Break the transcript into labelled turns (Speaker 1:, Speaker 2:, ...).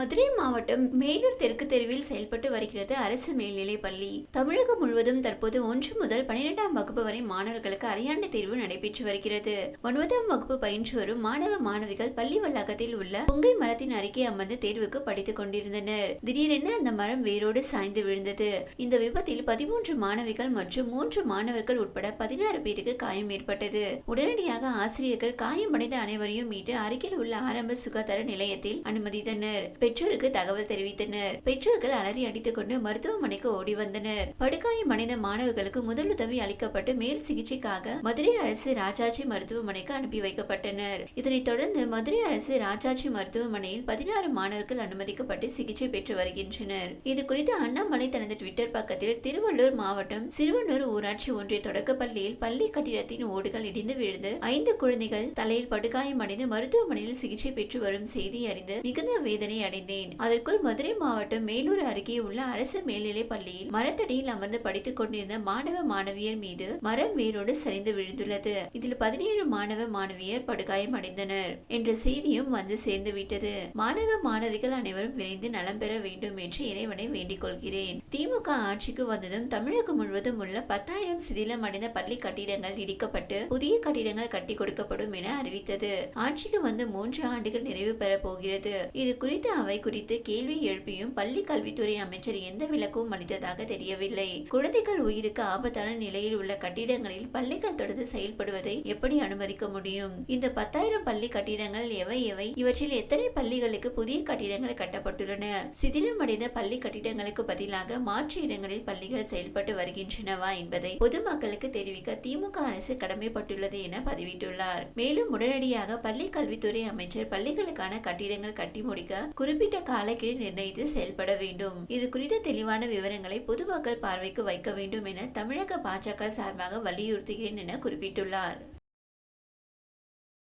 Speaker 1: மதுரை மாவட்டம் மேலூர் தெற்கு தெருவில் செயல்பட்டு வருகிறது அரசு மேல்நிலைப் பள்ளி. தமிழகம் முழுவதும் தற்போது ஒன்று முதல் பனிரெண்டாம் வகுப்பு வரை மாணவர்களுக்கு அரையாண்டு தேர்வு நடைபெற்று வருகிறது. ஒன்பதாம் வகுப்பு பயின்று வரும் மாணவ மாணவிகள் பள்ளி வளாகத்தில் உள்ள பொங்கை மரத்தின் அருகே அமர்ந்து தேர்வுக்கு படித்துக் கொண்டிருந்தனர். திடீரென அந்த மரம் வேரோடு சாய்ந்து விழுந்தது. இந்த விபத்தில் பதிமூன்று மாணவிகள் மற்றும் மூன்று மாணவர்கள் உட்பட பதினாறு பேருக்கு காயம் ஏற்பட்டது. உடனடியாக ஆசிரியர்கள் காயமடைந்த அனைவரையும் மீட்டு அருகில் உள்ள ஆரம்ப சுகாதார நிலையத்தில் அனுமதித்தனர். பெற்றோருக்கு தகவல் தெரிவித்தனர். பெற்றோர்கள் அலறி அடித்துக் கொண்டு மருத்துவமனைக்கு ஓடி வந்தனர். படுகாயம் அடைந்த மாணவர்களுக்கு முதலுதவி அளிக்கப்பட்டு மேல் சிகிச்சைக்காக மதுரை அரசு ராஜாஜி மருத்துவமனைக்கு அனுப்பி வைக்கப்பட்டனர். இதனைத் தொடர்ந்து மதுரை அரசு ராஜாஜி மருத்துவமனையில் பதினாறு மாணவர்கள் அனுமதிக்கப்பட்டு சிகிச்சை பெற்று வருகின்றனர். இது குறித்து அண்ணாமலை தனது ட்விட்டர் பக்கத்தில் திருவள்ளூர் மாவட்டம் சிறுவனூர் ஊராட்சி ஒன்றிய தொடக்க பள்ளியில் பள்ளி கட்டிடத்தின் ஓடுகள் இடிந்து விழுந்து ஐந்து குழந்தைகள் தலையில் படுகாயமடைந்து மருத்துவமனையில் சிகிச்சை பெற்று வரும் செய்தி அறிந்து மிகுந்த வேதனை அடைந்தேன். அதற்குள் மதுரை மாவட்டம் மேலூர் அருகே உள்ள அரசு மேல்நிலை பள்ளியில் மரத்தடியில் அமர்ந்து படித்துக் கொண்டிருந்த மாணவ மாணவியர் மீது மரம் வேரோடு சரிந்து விழுந்துள்ளது. இதில் பதினேழு மாணவ மாணவியர் படுகாயம் அடைந்தனர் என்ற செய்தியும் வந்து சேர்ந்து விட்டது. மாணவ மாணவிகள் அனைவரும் விரைந்து நலம் பெற வேண்டும் என்று இறைவனை வேண்டிக் கொள்கிறேன். திமுக ஆட்சிக்கு வந்ததும் தமிழகம் முழுவதும் உள்ள பத்தாயிரம் சிதிலம் அடைந்த பள்ளி கட்டிடங்கள் இடிக்கப்பட்டு புதிய கட்டிடங்கள் கட்டி கொடுக்கப்படும் என அறிவித்தது. ஆட்சிக்கு வந்து மூன்று ஆண்டுகள் நிறைவு பெற போகிறது. இது குறித்து அவர் அவை குறித்து கேள்வி எழுப்பியும் பள்ளி கல்வித்துறை அமைச்சர் எந்த விளக்கமும் அளித்ததாக தெரியவில்லை. குழந்தைகள் உயிருக்கு ஆபத்தான நிலையில் உள்ள கட்டிடங்களில் பள்ளிகள் தொடர்ந்து செயல்படுவதை எப்படி அனுமதிக்க முடியும்? இந்த பத்தாயிரம் பள்ளி கட்டிடங்கள் எவை எவை? இவற்றில் எத்தனை பள்ளிகளுக்கு புதிய கட்டிடங்கள் கட்டப்பட்டுள்ளன? சிதிலமடைந்த பள்ளி கட்டிடங்களுக்கு பதிலாக மாற்று இடங்களில் பள்ளிகள் செயல்பட்டு வருகின்றனவா என்பதை பொதுமக்களுக்கு தெரிவிக்க திமுக அரசு கடமைப்பட்டுள்ளது என பதிவிட்டுள்ளார். மேலும் உடனடியாக பள்ளி கல்வித்துறை அமைச்சர் பள்ளிகளுக்கான கட்டிடங்கள் கட்டி முடிக்க குறிப்பிட்ட காலக்கெடு நிர்ணயித்து செயல்பட வேண்டும். இது குறித்த தெளிவான விவரங்களை பொதுமக்கள் பார்வைக்கு வைக்க வேண்டும் என தமிழக பாஜக சார்பாக வலியுறுத்துகிறேன் என குறிப்பிட்டுள்ளார்.